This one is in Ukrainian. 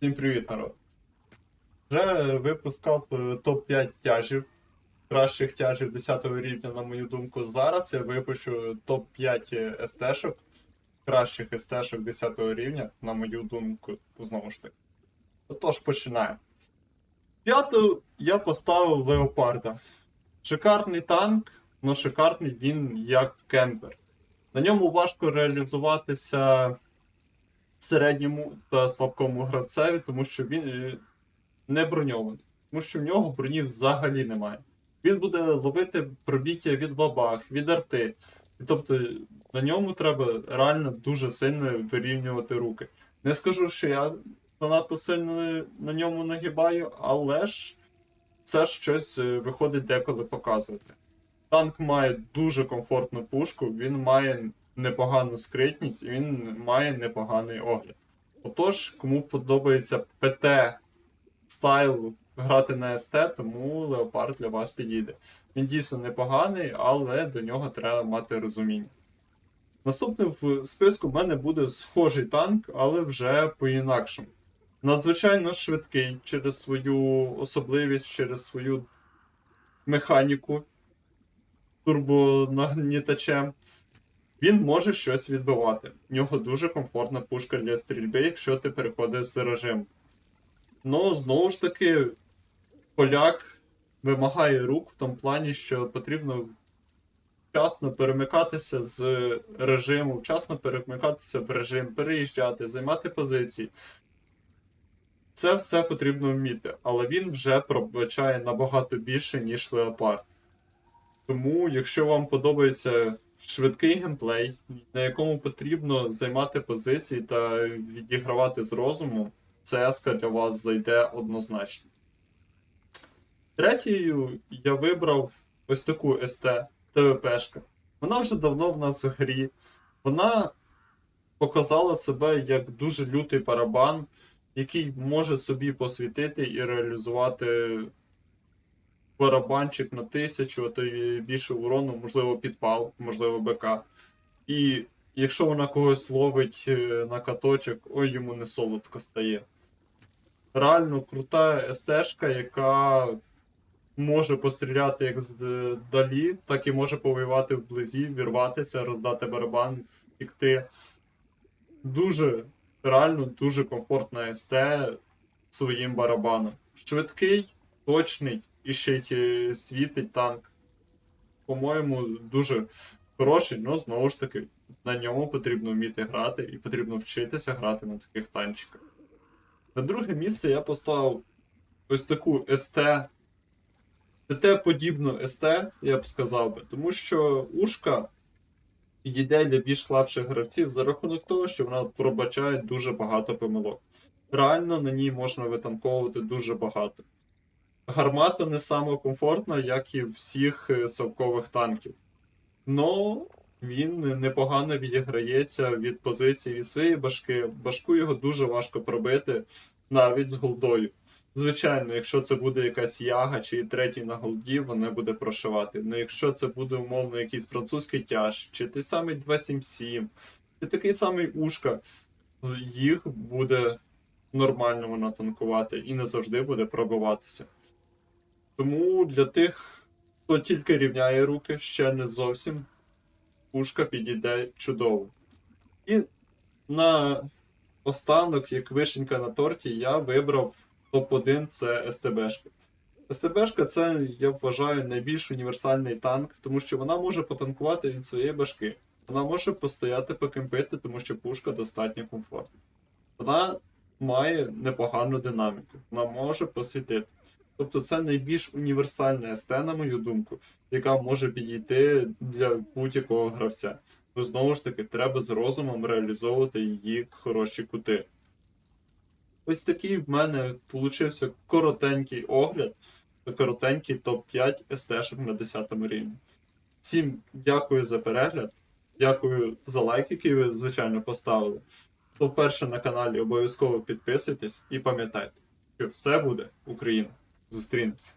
Всім привіт, народ. Вже випускав е, топ-5 тяжів, кращих тяжів 10 рівня, на мою думку. Зараз я випущу топ-5 СТ-шок, кращих СТ-шок 10 рівня, на мою думку, знову ж таки. Отож, починаємо. П'яту я поставив Леопарда. Шикарний танк, але шикарний він як кемпер. На ньому важко реалізуватися середньому та слабкому гравцеві, тому що він е, не броньований. Тому що в нього броні взагалі немає. Він буде ловити пробіття від бабах, від арти. Тобто на ньому треба реально дуже сильно вирівнювати руки. Не скажу, що я занадто сильно на ньому нагибаю, але ж це щось е, виходить деколи показувати. Танк має дуже комфортну пушку, він має непогану скритність і він має непоганий огляд. Отож, кому подобається ПТ стайл грати на СТ, тому Леопард для вас підійде. Він дійсно непоганий, але до нього треба мати розуміння. Наступним в списку в мене буде схожий танк, але вже по-інакшому. Надзвичайно швидкий через свою особливість, через свою механіку турбонагнітачем. Він може щось відбивати. В нього дуже комфортна пушка для стрільби, якщо ти переходиш з режиму. Ну, знову ж таки, поляк вимагає рук в тому плані, що потрібно вчасно перемикатися з режиму, вчасно перемикатися в режим, переїжджати, займати позиції. Це все потрібно вміти, але він вже пробачає набагато більше, ніж Леопард. Тому, якщо вам подобається швидкий геймплей, на якому потрібно займати позиції та відігравати з розумом, ЦСК для вас зайде однозначно. Третьою я вибрав ось таку СТ ТВПшка. Вона вже давно в нас в грі. Вона показала себе як дуже лютий барабан, який може собі посвітити і реалізувати барабанчик на тисячу, а то й більше урону, можливо, підпал, можливо, БК. І якщо вона когось ловить е, на каточок, ой, йому не солодко стає. Реально крута СТшка, яка може постріляти як здалі, так і може повоювати вблизі, вірватися, роздати барабан, втікти. Дуже, реально дуже комфортна СТ своїм барабаном. Швидкий, точний і ще й світить танк. По-моєму, дуже хороший, але знову ж таки, на ньому потрібно вміти грати і потрібно вчитися грати на таких танчиках. На друге місце я поставив ось таку СТ. ТТ-подібну СТ, я б сказав би, тому що ушка підійде для більш слабших гравців за рахунок того, що вона пробачає дуже багато помилок. Реально на ній можна витанковувати дуже багато. Гармата не саме комфортна, як і всіх е, совкових танків. Но він непогано відіграється від позиції від своєї башки. Башку його дуже важко пробити навіть з голдою. Звичайно, якщо це буде якась яга чи третій на голді, вона буде прошивати. Ну якщо це буде умовно якийсь французький тяж, чи той самий 277, чи такий самий ушка, їх буде нормально вона танкувати і не завжди буде пробиватися. Тому для тих, хто тільки рівняє руки, ще не зовсім пушка підійде чудово. І на останок, як вишенька на торті, я вибрав топ-1 це СТБшка. СТБшка це, я вважаю, найбільш універсальний танк, тому що вона може потанкувати від своєї башки. Вона може постояти покемпити, тому що пушка достатньо комфортна. Вона має непогану динаміку, вона може посвітити. Тобто це найбільш універсальна СТ, на мою думку, яка може підійти для будь-якого гравця. Ну знову ж таки, треба з розумом реалізовувати її хороші кути. Ось такий в мене получився коротенький огляд та коротенький топ-5 СТ-шок на 10 рівні. Всім дякую за перегляд, дякую за лайк, який ви, звичайно, поставили. Хто вперше на каналі, обов'язково підписуйтесь і пам'ятайте, що все буде Україна. dos streams.